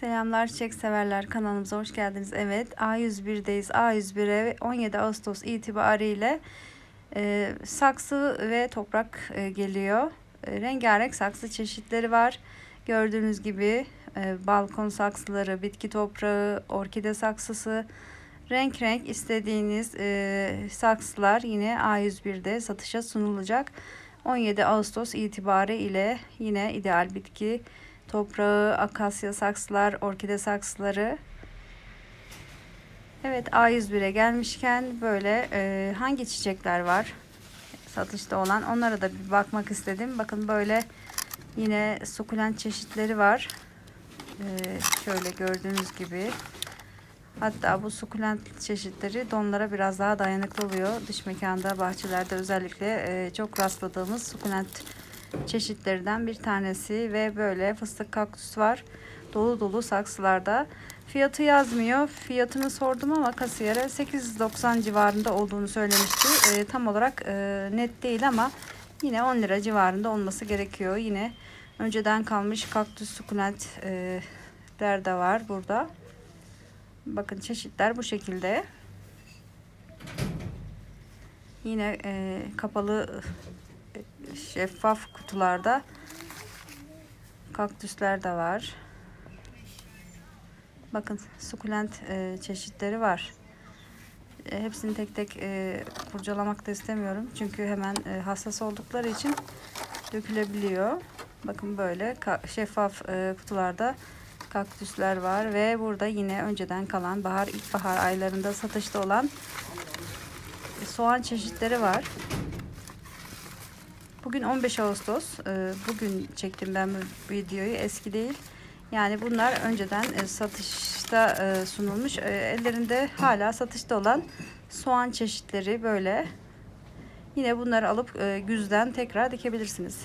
Selamlar çiçek severler kanalımıza hoş geldiniz. Evet A101'deyiz. A101'e 17 Ağustos itibariyle e, saksı ve toprak e, geliyor. E, rengarenk saksı çeşitleri var. Gördüğünüz gibi e, balkon saksıları, bitki toprağı, orkide saksısı, renk renk istediğiniz e, saksılar yine A101'de satışa sunulacak. 17 Ağustos itibarı ile yine ideal bitki toprağı, akasya saksılar, orkide saksıları. Evet A101'e gelmişken böyle e, hangi çiçekler var satışta olan onlara da bir bakmak istedim. Bakın böyle yine sukulent çeşitleri var. E, şöyle gördüğünüz gibi. Hatta bu sukulent çeşitleri donlara biraz daha dayanıklı oluyor. Dış mekanda, bahçelerde özellikle e, çok rastladığımız sukulent çeşitlerinden bir tanesi ve böyle fıstık kaktüs var. Dolu dolu saksılarda. Fiyatı yazmıyor. Fiyatını sordum ama kasiyere 890 civarında olduğunu söylemişti. E, tam olarak e, net değil ama yine 10 lira civarında olması gerekiyor. Yine önceden kalmış kaktüs sukulentler de var burada. Bakın çeşitler bu şekilde. Yine e, kapalı şeffaf kutularda kaktüsler de var. Bakın sukulent e, çeşitleri var. E, hepsini tek tek e, kurcalamak da istemiyorum. Çünkü hemen e, hassas oldukları için dökülebiliyor. Bakın böyle şeffaf e, kutularda kaktüsler var ve burada yine önceden kalan bahar ilkbahar aylarında satışta olan soğan çeşitleri var. Bugün 15 Ağustos. E, bugün çektim ben bu videoyu. Eski değil. Yani bunlar önceden e, satışta e, sunulmuş. Ellerinde hala satışta olan soğan çeşitleri böyle. Yine bunları alıp güzden tekrar dikebilirsiniz.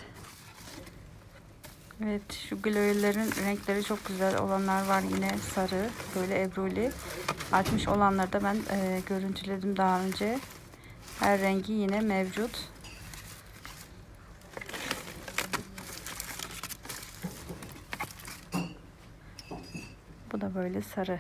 Evet şu gloylerin renkleri çok güzel olanlar var yine sarı böyle ebruli. Açmış olanları da ben e, görüntüledim daha önce. Her rengi yine mevcut. Da böyle sarı.